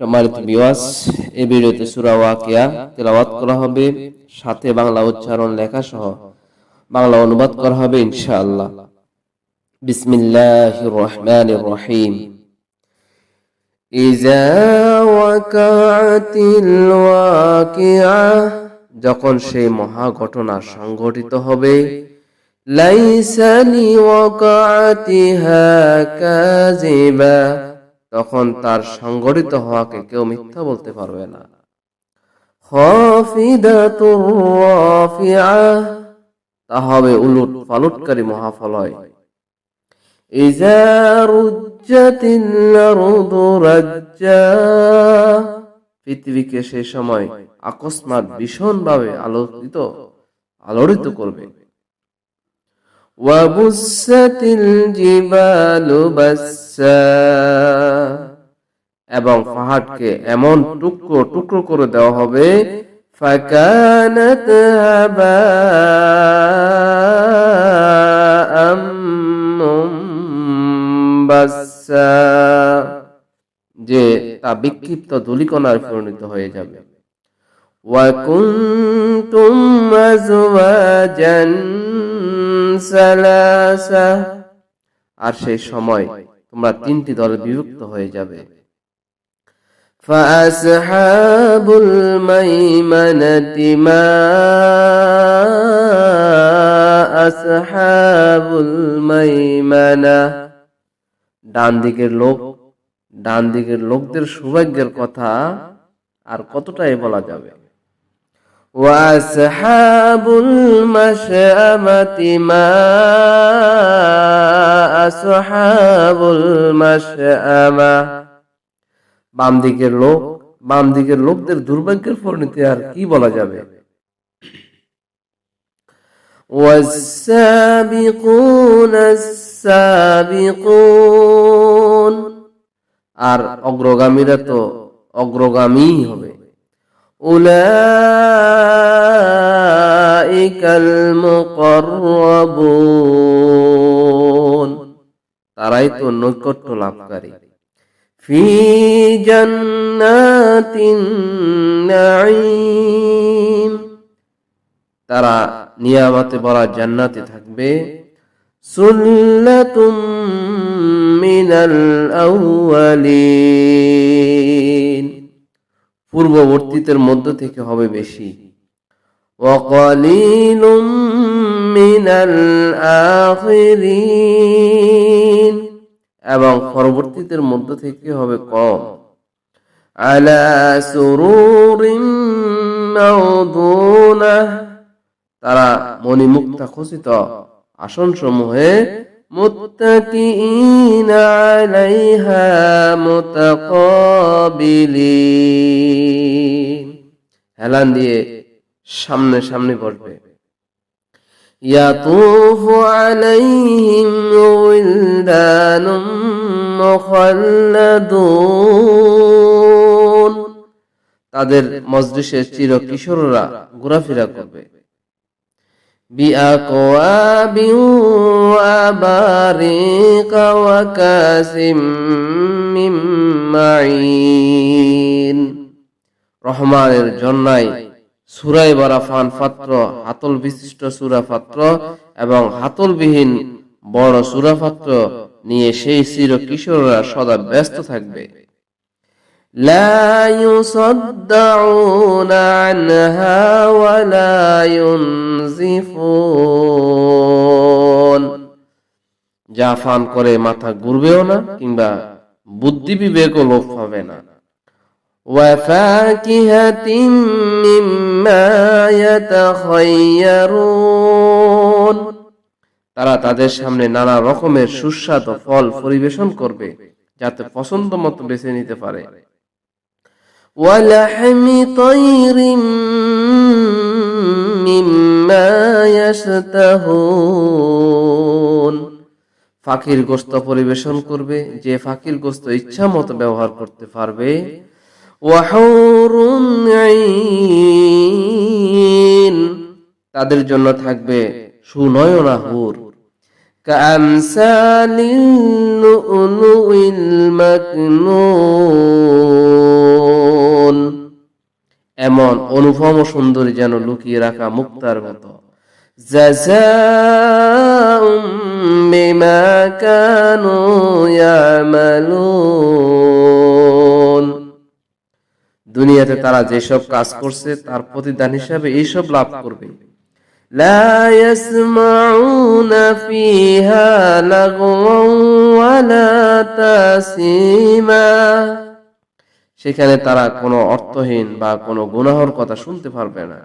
সম্মানিত বিওয়াস এই ভিডিওতে সূরা ওয়াকিয়া তেলাওয়াত করা হবে, সাথে বাংলা উচ্চারণ লেখা সহ। বাংলা অনুবাদ করা হবে ইনশাআল্লাহ। বিসমিল্লাহির রহমানির রহিম। ইজা ওয়াকাতিল ওয়াকিয়া যখন সেই মহা ঘটনা সংঘটিত হবে, লাইসা লিওয়াকাতিহা কাযিবা। তখন তার সংগঠিত হওয়াকে কেউ মিথ্যা বলতে পারবে না। তা হবে উলুট পালুটকারী মহাফলয়। পৃথিবীকে সেই সময় আকস্মাত ভীষণভাবে আলোকিত আলোড়িত করবে। ওয়াবুসাতিল জিবালু বাসসা। এবং পাহাড়কে এমন টুকরো টুকরো করে দেওয়া হবে ফাকানাত হাবাআম মুনবাসসা যে তা বিক্ষিপ্ত ধূলিকণার পরিণত হয়ে যাবে وكنتم أزواجا ثلاثة আর সেই সময় তোমরা তিনটি দলে বিভক্ত হয়ে যাবে فأصحاب الميمنة ما أصحاب الميمنة ডান দিকের লোক ডান দিকের লোকদের সৌভাগ্যের কথা আর কতটাই বলা যাবে وأصحاب المشأمة ما أصحاب المشأمة বাম দিকের লোক বাম দিকের লোকদের দুর্ভাগ্যের পরিণতি আর কি বলা যাবে والسابقون السابقون আর অগ্রগামীরা তো অগ্রগামী হবে উলাইকাল মুকাররাবুন তারাই তো নৈকট্য লাভকারী ফি জান্নাতিন নাঈম। তারা নিয়ামতে ভরা জান্নাতে থাকবে। সুল্লাতুম মিনাল আউয়ালিন পূর্ববর্তীদের মধ্য থেকে হবে বেশি। ওয়াকালিলুম মিনাল আখিরিন। এবং পরবর্তীদের মধ্য থেকে হবে কম। আলা সুরুরিম মাউদুনাহ তারা মণিমুক্তা খচিত আসন সমূহে মুত্তাকিইন আলাইহা মুতাকাবিলিন। হেলান দিয়ে সামনে সামনে বসবে। ইয়াতুফু আলাইহিম উইলদানুম মুখাল্লাদুন তাদের মজলিসের চির কিশোররা ঘোরাফেরা করবে بأكواب وأباريق وكاس من معين রহমানের জন্নাই সুরাই বরা ফান পাত্র হাতল বিশিষ্ট সুরা পাত্র এবং হাতলবিহীন বড় সুরা পাত্র নিয়ে সেই চির কিশোররা সদা ব্যস্ত থাকবে لا يصدعون عنها ولا ينزفون যা ফান করে মাথা ঘুরবেও না কিংবা বুদ্ধি বিবেকও লোপ পাবে না وفاكهة مما يتخيرون তারা তাদের সামনে নানা রকমের সুস্বাদু ফল পরিবেশন করবে যাতে পছন্দ মতো বেছে নিতে পারে ولحم طير مما يشتهون ফাকির গোস্ত পরিবেশন করবে যে ফাকির গোস্ত ইচ্ছা মতো ব্যবহার করতে পারবে ওয়াহুরুন আইন তাদের জন্য থাকবে সুনয়না হুর এমন অনুভব সুন্দরী যেন লুকিয়ে রাখা মুক্তার মতো। বিমা কানু ইয়ামালুন। দুনিয়াতে তারা যেসব কাজ করছে তার প্রতিদান হিসাবে এইসব লাভ করবে لا يسمعون فيها لغوا ولا تأثيما সেখানে তারা কোনো অর্থহীন বা কোনো গুনাহর কথা শুনতে পারবে না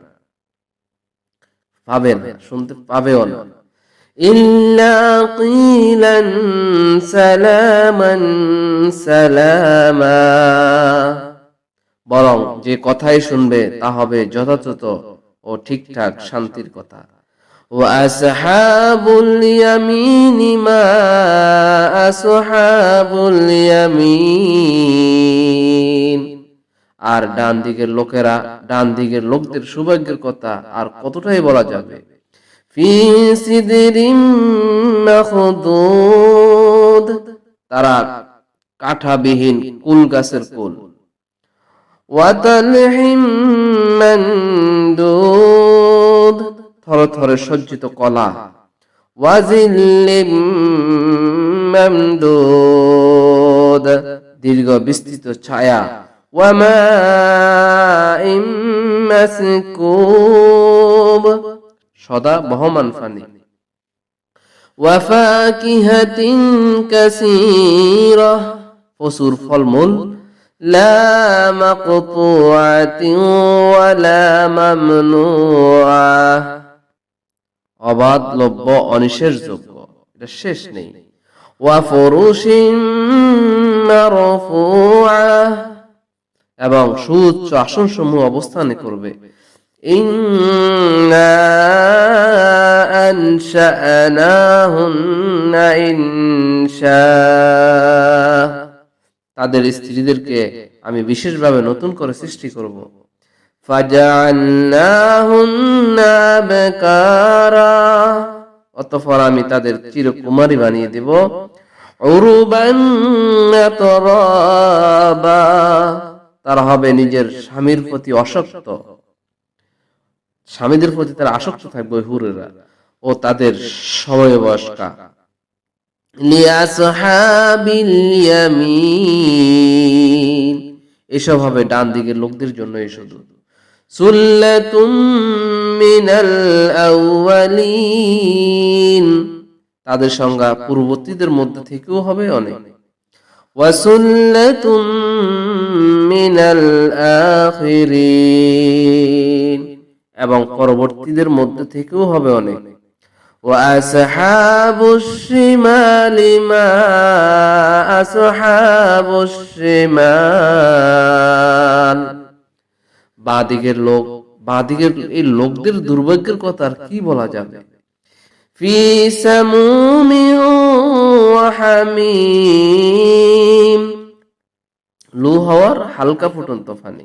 পাবে না শুনতে পাবেও না ইল্লা কিলান সালামান সালামা বরং যে কথাই শুনবে তা হবে যথাযথ ও ঠিকঠাক শান্তির কথা وأصحاب اليمين ما أصحاب اليمين আর ডান দিকের লোকেরা ডান দিকের লোকদের সৌভাগ্যের কথা আর কতটাই বলা যাবে ফি সিদরিম মাখদুদ তারা কাঠাবিহীন কুল গাছের কুল ওয়াতালহিম থরে সজ্জিত কলা। দীর্ঘ বিস্তৃত ছায়া। সদা বহমান ফানি। ওয়াফাকিহাতিন কাসীরা। প্রচুর ফলমূল لا مقطوعة ولا ممنوعة অবাধ লভ্য অনিশেষ যোগ্য এটা শেষ নেই وفرش مرفوعة এবং সুউচ্চ আসন সমূহ অবস্থান করবে ইন্না আনশাআনাহুন্না ইনশা তাদের স্ত্রীদেরকে আমি বিশেষভাবে নতুন করে সৃষ্টি করব। অতঃপর আমি তাদের চিরকুমারী বানিয়ে দেব। তারা হবে নিজের স্বামীর প্রতি অসক্ত স্বামীদের প্রতি তারা আসক্ত থাকবে হুরেরা ও তাদের সময় বয়স্কা এসব হবে ডান দিকের লোকদের জন্য এই শুধু। তাদের সংজ্ঞা পূর্ববর্তীদের মধ্যে থেকেও হবে অনেক। এবং পরবর্তীদের মধ্যে থেকেও হবে অনেক। وأصحاب الشمال ما أصحاب الشمال বাদিকের লোক বাদিকের এই লোকদের দুর্ভাগ্যের কথা আর কি বলা যাবে في سموم وحميم লু হওয়ার হালকা ফুটন্ত পানি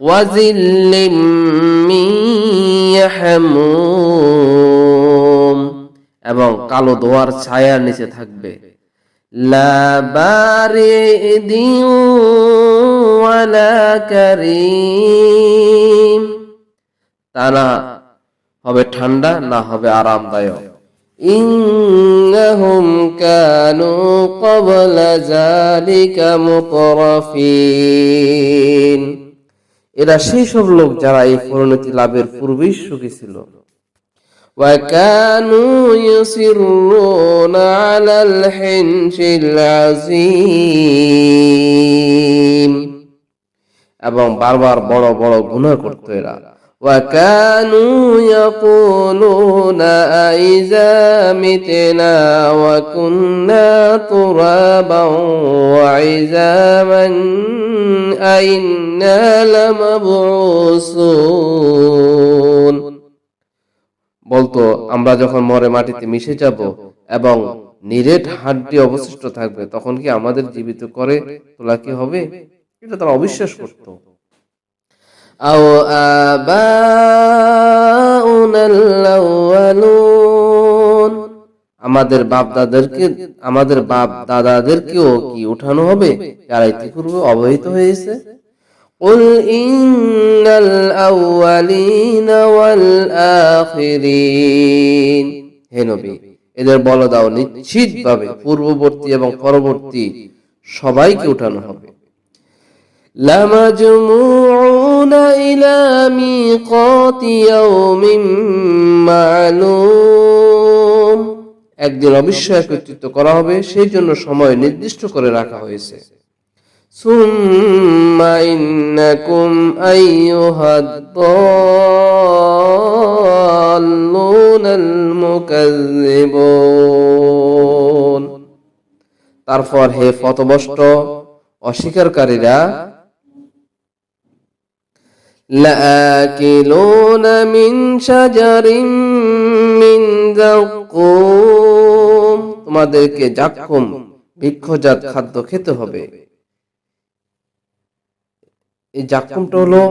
ওয়াজিল্লিম মিন ইয়াহমুম এবং কালো দোয়ার ছায়ার নিচে থাকবে। তা না হবে ঠান্ডা না হবে আরামদায়ক। ইন্নাহুম কানু ক্বাবলা যালিকা মুতরাফিন। এরা সেই সব লোক যারা এই পরিণতি লাভের পূর্বেই সুখী ছিল। وكانوا يصرون على الحنش العظيم এবং বারবার বড় বড় গুনাহ করত এরা وكانوا يقولون أئذا متنا وكنا ترابا وعزاما أئنا لمبعوثون বলতো আমরা যখন মরে মাটিতে মিশে যাব এবং নিরেট হাড্ডি অবশিষ্ট থাকবে তখন কি আমাদের জীবিত করে তোলা কি হবে? এটা তারা অবিশ্বাস করত। আও আমাদের বাপ দাদাদেরকে আমাদের বাপ দাদাদেরকেও কি উঠানো হবে? যারা ইতিপূর্বে অবহিত হয়েছে? قل إن الأولين والآخرين হে নবী এদের বলে দাও নিশ্চিতভাবে পূর্ববর্তী এবং পরবর্তী সবাইকে উঠানো হবে لمجموعون إلى ميقات يوم معلوم একদিন অবশ্যই একত্রিত করা হবে সেই জন্য সময় নির্দিষ্ট করে রাখা হয়েছে ثم إنكم أيها الضالون المكذبون তারপর হে ফতবষ্ট অস্বীকারীরা لآكلون من شجر من زقوم তোমাদেরকে জাক্কুম বৃক্ষজাত খাদ্য খেতে হবে এই জাক্কুমটা হলো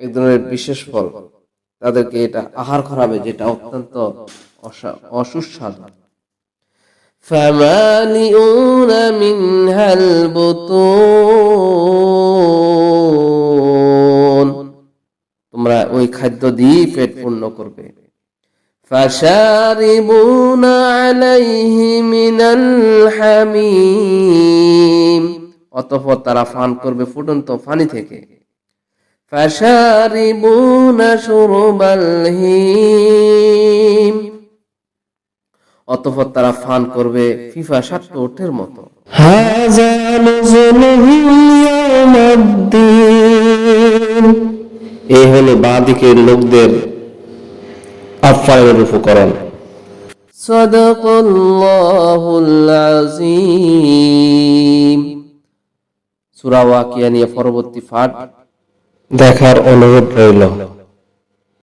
এক ধরনের বিশেষ ফল তাদেরকে এটা আহার করাবে যেটা অত্যন্ত অসা- অসুস্বাদু فمالئون منها البطون তোমরা ওই খাদ্য দিয়ে পেট পূর্ণ করবে فشاربون عليه من الحميم অতপর তারা ফান করবে ফুটন্ত ফানি থেকে। অতপর তারা ফান করবে ফিফা সাত ওঠের মতো। এই হলো বাঁদিকের লোকদের আফায়ের উপকরণ। সদকুল্লাহুল আজিম সূরা ওয়াকিয়া নিয়ে পরবর্তী ফাট দেখার অনুরোধ রইল।